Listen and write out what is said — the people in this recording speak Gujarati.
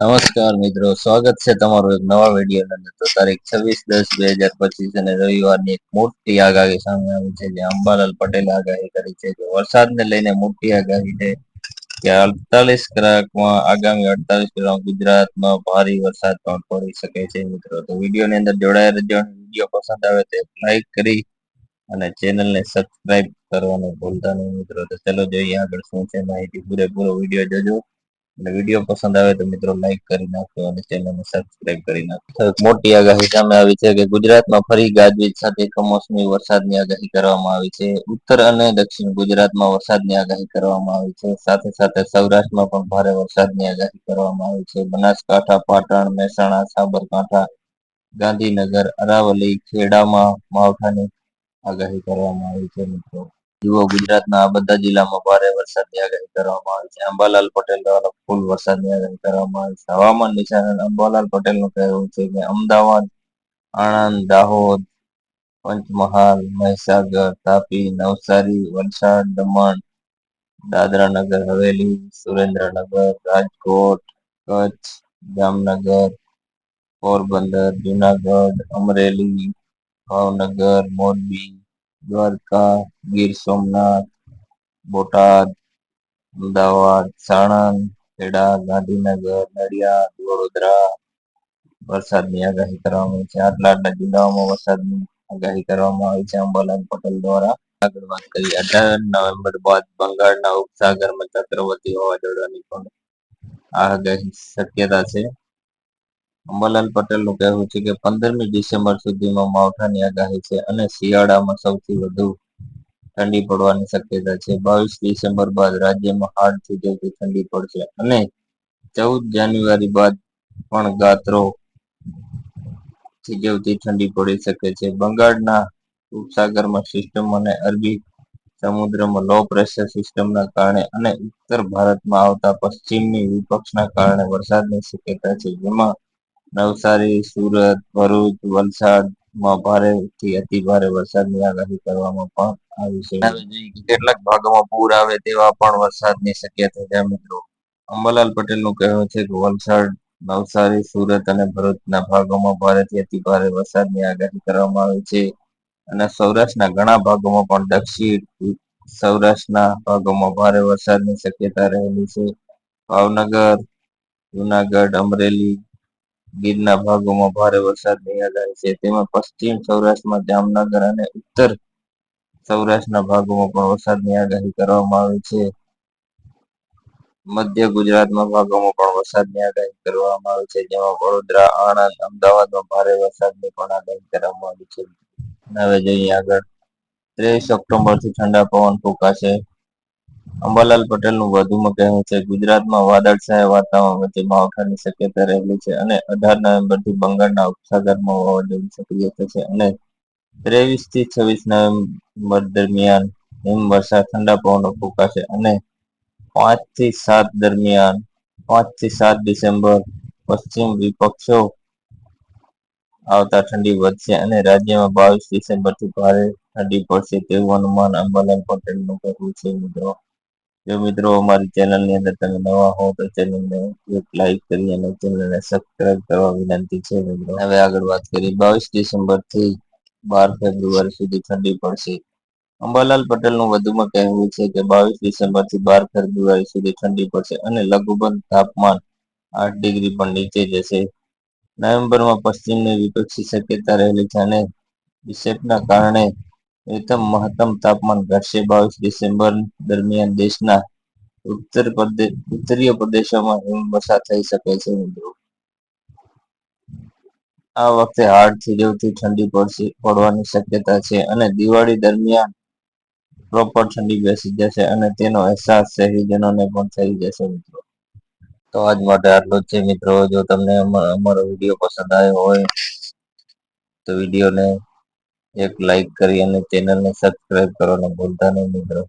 નમસ્કાર મિત્રો, સ્વાગત છે તમારું એક નવા વીડિયો તો તારીખ છવ્વીસ દસ બે હજાર પચીસ અને રવિવારની એક મોટી આગાહી સામે આવી છે, જે અંબાલાલ પટેલે આગાહી કરી છે કે વરસાદને લઈને મોટી આગાહી છે. કે અડતાલીસ કલાકમાં, આગામી અડતાલીસ કલાક ગુજરાતમાં ભારે વરસાદ પણ પડી શકે છે મિત્રો. તો વિડીયોની અંદર જોડાયા રહેજો વીડિયો પસંદ આવે તો લાઈક કરી અને ચેનલને સબસ્ક્રાઇબ કરવાનું ભૂલતા નહીં મિત્રો. તો ચલો જોઈએ આગળ શું છે માહિતી. પૂરેપૂરો વીડિયો જોજો. અને વીડિયો પસંદ આવે તો મિત્રો લાઈક કરી નાખો અને ચેનલને સબસ્ક્રાઇબ કરી નાખો. મોટી આગાહી સામે આવી છે કે ગુજરાતમાં ફરી ગાજવીજ સાથે કમોસમી વરસાદની આગાહી કરવામાં આવી છે. ઉત્તર અને દક્ષિણ ગુજરાતમાં વરસાદની આગાહી કરવામાં આવી છે. સાથે સાથે સૌરાષ્ટ્રમાં પણ ભારે વરસાદની આગાહી કરવામાં આવી છે. બનાસકાંઠા, પાટણ, મહેસાણા, સાબરકાંઠા, ગાંધીનગર અરાવલી ખેડામાં, માવઠાની આગાહી કરવામાં આવી છે મિત્રો. જુઓ, ગુજરાતના આ બધા જિલ્લામાં ભારે વરસાદની આગાહી કરવામાં આવી છે. અંબાલાલ પટેલ દ્વારા ફૂલ વરસાદની આગાહી કરવામાં આવી છે. હવામાન નિષ્ણાત અંબાલાલ પટેલનું કહેવું છે કે અમદાવાદ, આણંદ, દાહોદ, પંચમહાલ, મહીસાગર, તાપી, નવસારી, વલસાડ, દમણ દાદરા નગર હવેલી, સુરેન્દ્રનગર, રાજકોટ, કચ્છ, જામનગર, પોરબંદર, જુનાગઢ, અમરેલી, ભાવનગર, મોરબી દ્વારકા, ગીર સોમનાથ, બોટાદ, અમદાવાદ, સાણંદ, ખેડા, ગાંધીનગર, નડિયાદ, વડોદરા. વરસાદની આગાહી કરવામાં આવી છે. આટલા આટલા જિલ્લાઓમાં વરસાદની આગાહી કરવામાં આવી છે. અંબાલાલ પટેલ દ્વારા આગળ વાત કરી. અઢાર નવેમ્બર બાદ બંગાળના ઉપસાગરમાં ચક્રવર્તી વાવાઝોડાની પણ આગાહી શક્યતા છે. અંબાલાલ પટેલનું કહેવું છે કે પંદરમી ડિસેમ્બર સુધીમાં માવઠાની આગાહી છે અને શિયાળામાં સૌથી વધુ ઠંડી પડવાની શક્યતા છે. બાવીસ ડિસેમ્બર બાદ રાજ્યમાં હાડ જલ્દી ઠંડી પડશે અને ચૌદ જાન્યુઆરી બાદ પણ ગાત્રો થીજવતી ઠંડી પડી શકે છે. બંગાળના ઉપસાગરમાં સિસ્ટમ અને અરબી સમુદ્રમાં લો પ્રેશર સિસ્ટમના કારણે અને ઉત્તર ભારતમાં આવતા પશ્ચિમની વિપક્ષના કારણે વરસાદની શક્યતા છે. જેમાં નવસારી, સુરત, ભરૂચ વલસાડમાં ભારેથી અતિ ભારે વરસાદની આગાહી કરવામાં પણ આવી છે. કેટલાક ભાગોમાં પૂર આવે તેવા પણ વરસાદની શક્યતા છે. મિત્રો, અંબાલાલ પટેલનું કહેવું છે કે વલસાડ, નવસારી, સુરત અને ભરૂચના ભાગોમાં ભારેથી અતિ ભારે વરસાદની આગાહી કરવામાં આવી છે. અને સૌરાષ્ટ્રના ઘણા ભાગોમાં પણ દક્ષિણ, સૌરાષ્ટ્રના ભાગોમાં ભારે વરસાદની શક્યતા રહેલી છે. ભાવનગર, જુનાગઢ, અમરેલી ગીરના ભાગોમાં ભારે વરસાદની આગાહી છે. તેમાં પશ્ચિમ સૌરાષ્ટ્રમાં જામનગર અને ઉત્તર સૌરાષ્ટ્રના ભાગોમાં પણ વરસાદની આગાહી કરવામાં આવી છે. મધ્ય ગુજરાતમાં ભાગોમાં પણ વરસાદની આગાહી કરવામાં આવી છે. જેમાં વડોદરા, આણંદ, અમદાવાદમાં ભારે વરસાદની પણ આગાહી કરવામાં આવી છે. હવે જોઈએ આગળ. ત્રેવીસ ઓક્ટોબરથી ઠંડા પવન ફૂંકાશે. અંબાલાલ પટેલનું વધુમાં કહેવું છે, ગુજરાતમાં વાદળછાયા વાતાવરણ વચ્ચે માવઠાની શક્યતા રહેલી છે અને અઢાર નવેમ્બરથી બંગાળના ઉપસાગરમાં વાવાઝોડું સક્રિય થશે અને ત્રેવીસથી છવ્વીસ નવેમ્બર દરમિયાન હિમવર્ષા ઠંડા પવનો ફૂંકાશે અને પાંચથી સાત દરમિયાન પાંચથી સાત ડિસેમ્બર પશ્ચિમ વિપક્ષો આવતા ઠંડી વધશે અને રાજ્યમાં બાવીસ ડિસેમ્બરથી ભારે ઠંડી પડશે તેવું અનુમાન અંબાલાલ પટેલનું કહેવું છે, મિત્રો. જો મિત્રો અમારી ચેનલની અંદર તમે નવા હો તો ચેનલને એક લાઈક કરી અને ચેનલને સબસ્ક્રાઇબ કરવા વિનંતી છે મિત્રો. હવે આગળ વાત કરી બાવીસ ડિસેમ્બરથી બાર ફેબ્રુઆરી સુધી ઠંડી પડશે. અંબાલાલ પટેલનું વધુમાં કહેવું છે કે બાવીસ ડિસેમ્બરથી બાર ફેબ્રુઆરી સુધી ઠંડી પડશે અને લઘુબંધ તાપમાન આઠ ડિગ્રી પણ નીચે જશે. નવેમ્બરમાં પશ્ચિમની વિપક્ષી શક્યતા રહેલી છે અને વિક્ષેપના કારણે પ્રથમ મહત્તમ તાપમાન ઘટશે બાવીસ ડિસેમ્બર દરમિયાન દેશના ઉત્તર પ્રદેશ ઉત્તરીય પ્રદેશોમાં હિમવર્ષા થઈ શકે છે મિત્રો. આ વખતે હાડ જેવથી ઠંડી પડશે, પડવાની શક્યતા છે અને દિવાળી દરમિયાન પ્રોપર ઠંડી બેસી જશે અને તેનો અહેસાસ શહેરીજનોને પણ થઈ જશે મિત્રો. તો આજ માટે આટલો જ છે મિત્રો. જો તમને અમારો વીડિયો પસંદ આવ્યો હોય તો વિડીયોને એક લાઈક કરી અને ચેનલને સબસ્ક્રાઇબ કરવાનું ભૂલતા નહીં મિત્રો.